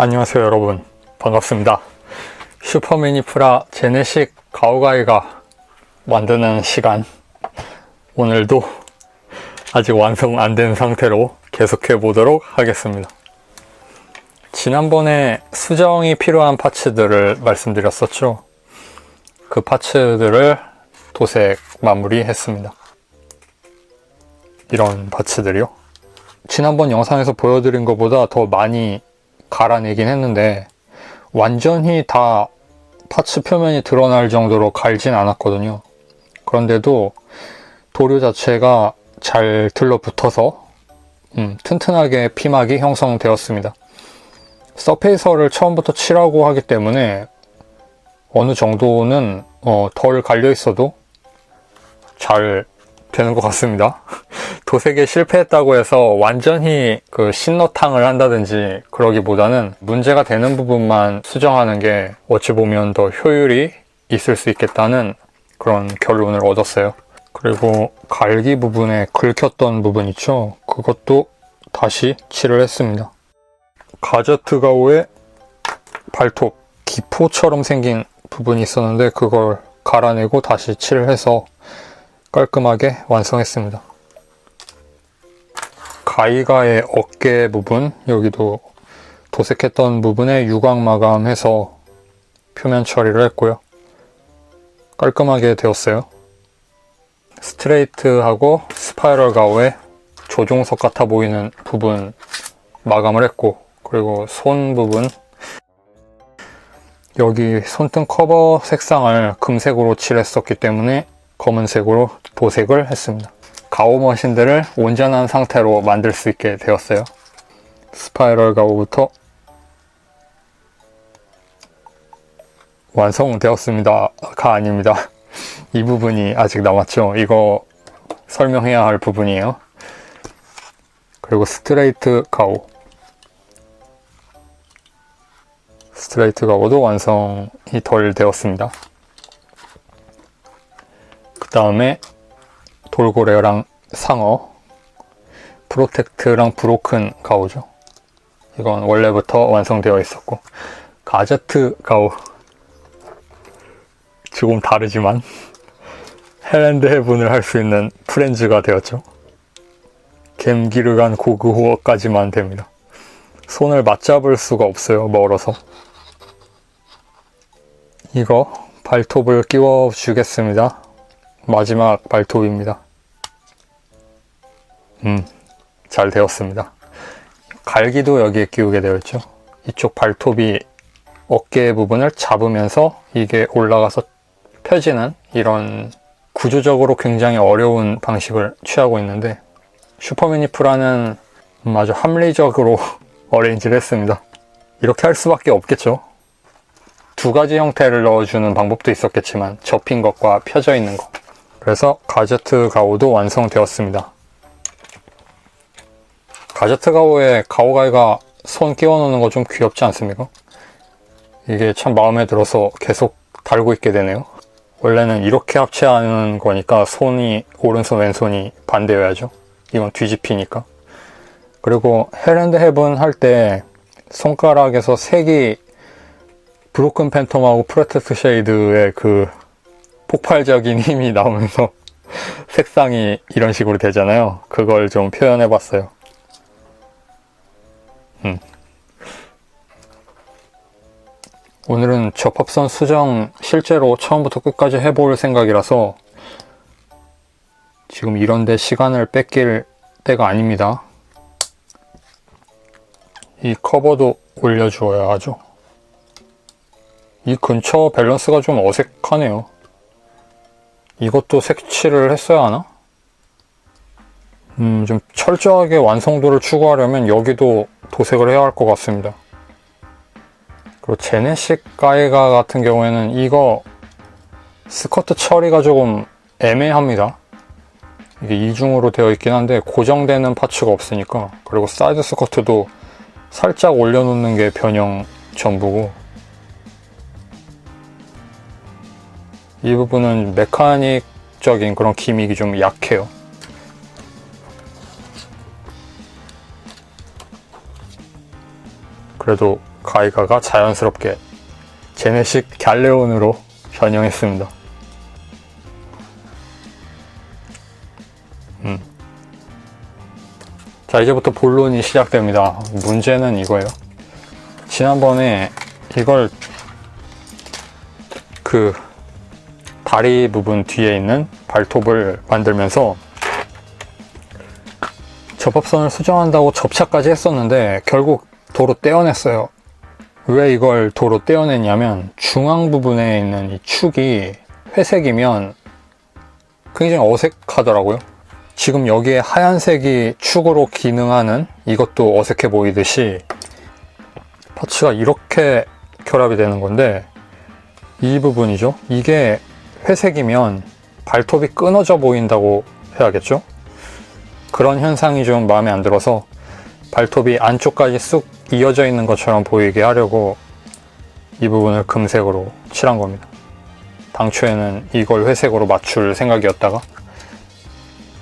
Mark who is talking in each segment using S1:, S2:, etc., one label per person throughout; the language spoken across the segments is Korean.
S1: 안녕하세요 여러분. 반갑습니다. 슈퍼미니프라 제네식 가오가이가 만드는 시간. 오늘도 아직 완성 안 된 상태로 계속해 보도록 하겠습니다. 지난번에 수정이 필요한 파츠들을 말씀드렸었죠. 그 파츠들을 도색 마무리 했습니다. 이런 파츠들이요. 지난번 영상에서 보여드린 것보다 더 많이 갈아내긴 했는데 완전히 다 파츠 표면이 드러날 정도로 갈진 않았거든요. 그런데도 도료 자체가 잘 들러붙어서 음, 튼튼하게 피막이 형성되었습니다. 서페이서를 처음부터 칠하고 하기 때문에 어느 정도는 어, 덜 갈려 있어도 잘 되는 것 같습니다. 도색에 실패했다고 해서 완전히 그 신너탕을 한다든지 그러기보다는 문제가 되는 부분만 수정하는 게 어찌 보면 더 효율이 있을 수 있겠다는 그런 결론을 얻었어요. 그리고 갈기 부분에 긁혔던 부분 있죠? 그것도 다시 칠을 했습니다. 가저트 가오의 발톱 기포처럼 생긴 부분이 있었는데 그걸 갈아내고 다시 칠을 해서 깔끔하게 완성했습니다. 가이가의 어깨 부분 여기도 도색했던 부분에 유광 마감해서 표면 처리를 했고요. 깔끔하게 되었어요. 스트레이트하고 스파이럴 가오의 조종석 같아 보이는 부분 마감을 했고 그리고 손 부분 여기 손등 커버 색상을 금색으로 칠했었기 때문에 검은색으로 도색을 했습니다. 가오 머신들을 온전한 상태로 만들 수 있게 되었어요. 스파이럴 가오부터 완성되었습니다가 아닙니다. 이 부분이 아직 남았죠. 이거 설명해야 할 부분이에요. 그리고 스트레이트 가오. 스트레이트 가오도 완성이 덜 되었습니다. 그 다음에 돌고래랑 상어, 프로텍트랑 브로큰 가오죠. 이건 원래부터 완성되어 있었고 가제트 가오 조금 다르지만 헬랜드 해븐을 할 수 있는 프렌즈가 되었죠. 갬기르간 고그호어까지만 됩니다. 손을 맞잡을 수가 없어요. 멀어서. 이거 발톱을 끼워 주겠습니다. 마지막 발톱입니다. 음, 잘 되었습니다. 갈기도 여기에 끼우게 되어 있죠. 이쪽 발톱이 어깨 부분을 잡으면서 이게 올라가서 펴지는 이런 구조적으로 굉장히 어려운 방식을 취하고 있는데 슈퍼미니프라는 아주 합리적으로 어레인지를 했습니다. 이렇게 할 수밖에 없겠죠. 두 가지 형태를 넣어주는 방법도 있었겠지만 접힌 것과 펴져 있는 것. 그래서 가제트 가오도 완성되었습니다. 가제트 가오에 가오가이가 손 끼워 넣는 거 좀 귀엽지 않습니까? 이게 참 마음에 들어서 계속 달고 있게 되네요. 원래는 이렇게 합체하는 거니까 손이 오른손 왼손이 반대여야죠. 이건 뒤집히니까. 그리고 헬랜드 헤븐 할 때 손가락에서 색이 브로큰 팬텀하고 프로텍트 쉐이드의 그 폭발적인 힘이 나오면서 색상이 이런 식으로 되잖아요. 그걸 좀 표현해 봤어요. 음. 오늘은 접합선 수정 실제로 처음부터 끝까지 해볼 생각이라서 지금 이런데 시간을 뺏길 때가 아닙니다. 이 커버도 올려주어야 하죠. 이 근처 밸런스가 좀 어색하네요. 이것도 색칠을 했어야 하나? 음, 좀 철저하게 완성도를 추구하려면 여기도 도색을 해야 할 것 같습니다. 그리고 제네식 가이가 같은 경우에는 이거 스커트 처리가 조금 애매합니다. 이게 이중으로 되어 있긴 한데 고정되는 파츠가 없으니까 그리고 사이드 스커트도 살짝 올려놓는 게 변형 전부고 이 부분은 메카닉적인 그런 기믹이 좀 약해요. 그래도 가이가가 자연스럽게 제네식 갤레온으로 변형했습니다. 음. 자, 이제부터 본론이 시작됩니다. 문제는 이거예요. 지난번에 이걸 그 다리 부분 뒤에 있는 발톱을 만들면서 접합선을 수정한다고 접착까지 했었는데 결국 도로 떼어냈어요. 왜 이걸 도로 떼어냈냐면 중앙 부분에 있는 이 축이 회색이면 굉장히 어색하더라고요. 지금 여기에 하얀색이 축으로 기능하는 이것도 어색해 보이듯이 파츠가 이렇게 결합이 되는 건데 이 부분이죠. 이게 회색이면 발톱이 끊어져 보인다고 해야겠죠? 그런 현상이 좀 마음에 안 들어서 발톱이 안쪽까지 쑥 이어져 있는 것처럼 보이게 하려고 이 부분을 금색으로 칠한 겁니다. 당초에는 이걸 회색으로 맞출 생각이었다가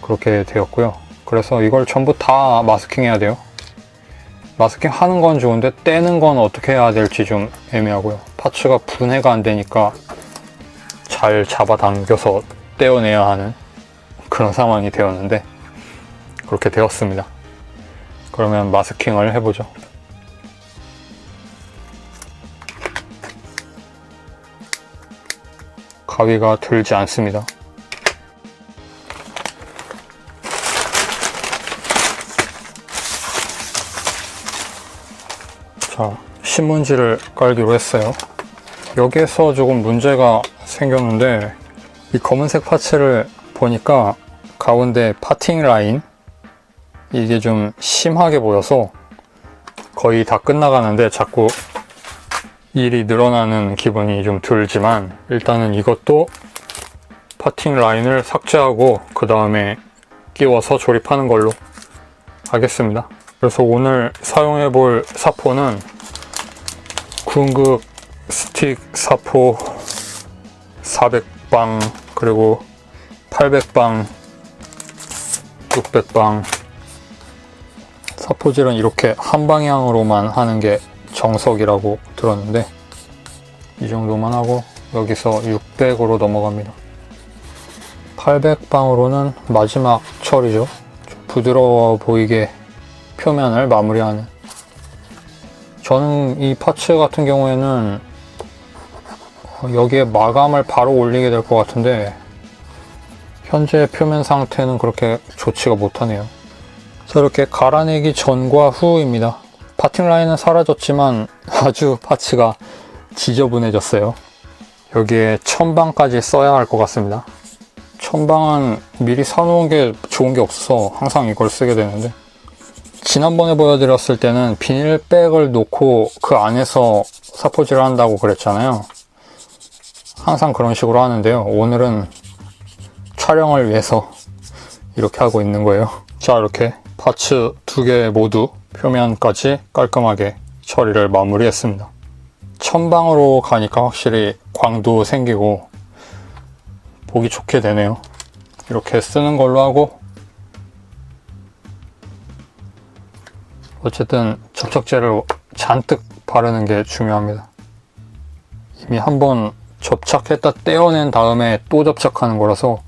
S1: 그렇게 되었고요. 그래서 이걸 전부 다 마스킹 해야 돼요. 마스킹 하는 건 좋은데 떼는 건 어떻게 해야 될지 좀 애매하고요. 파츠가 분해가 안 되니까 잘 잡아당겨서 떼어내야 하는 그런 상황이 되었는데 그렇게 되었습니다. 그러면 마스킹을 해보죠. 가위가 들지 않습니다. 자, 신문지를 깔기로 했어요. 여기에서 조금 문제가 생겼는데 이 검은색 파츠를 보니까 가운데 파팅 라인 이게 좀 심하게 보여서 거의 다 끝나가는데 자꾸 일이 늘어나는 기분이 좀 들지만 일단은 이것도 파팅 라인을 삭제하고 그 다음에 끼워서 조립하는 걸로 하겠습니다. 그래서 오늘 사용해 볼 사포는 궁극 스틱 사포 400방 그리고 800방 600방. 사포질은 이렇게 한 방향으로만 하는 게 정석이라고 들었는데 이 정도만 하고 여기서 600으로 넘어갑니다. 800방으로는 마지막 처리죠. 좀 부드러워 보이게 표면을 마무리하는. 저는 이 파츠 같은 경우에는 여기에 마감을 바로 올리게 될 것 같은데 현재 표면 상태는 그렇게 좋지가 못하네요. 자 이렇게 갈아내기 전과 후입니다. 파팅 라인은 사라졌지만 아주 파츠가 지저분해졌어요. 여기에 천방까지 써야 할 것 같습니다. 천방은 미리 사놓은 게 좋은 게 없어서 항상 이걸 쓰게 되는데 지난번에 보여드렸을 때는 비닐백을 놓고 그 안에서 사포질을 한다고 그랬잖아요. 항상 그런 식으로 하는데요. 오늘은 촬영을 위해서 이렇게 하고 있는 거예요. 자, 이렇게 파츠 두 개 모두 표면까지 깔끔하게 처리를 마무리했습니다. 천방으로 가니까 확실히 광도 생기고 보기 좋게 되네요. 이렇게 쓰는 걸로 하고 어쨌든 접착제를 잔뜩 바르는 게 중요합니다. 이미 한번 접착했다 떼어낸 다음에 또 접착하는 거라서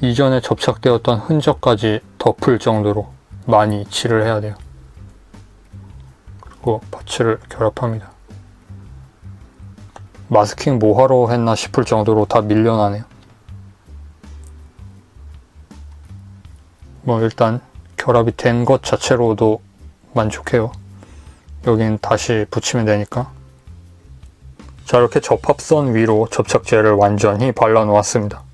S1: 이전에 접착되었던 흔적까지 덮을 정도로 많이 칠을 해야 돼요. 그리고 파츠를 결합합니다. 마스킹 뭐하러 했나 싶을 정도로 다 밀려나네요. 뭐 일단 결합이 된 것 자체로도 만족해요. 여긴 다시 붙이면 되니까. 자, 이렇게 접합선 위로 접착제를 완전히 발라 놓았습니다.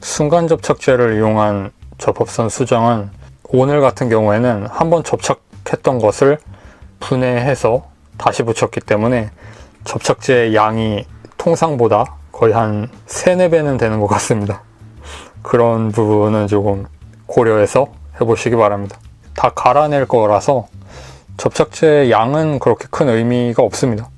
S1: 순간 접착제를 이용한 접합선 수정은 오늘 같은 경우에는 한번 접착했던 것을 분해해서 다시 붙였기 때문에 접착제의 양이 통상보다 거의 한 3, 4배는 되는 것 같습니다. 그런 부분은 조금 고려해서 해보시기 바랍니다. 다 갈아낼 거라서 접착제의 양은 그렇게 큰 의미가 없습니다.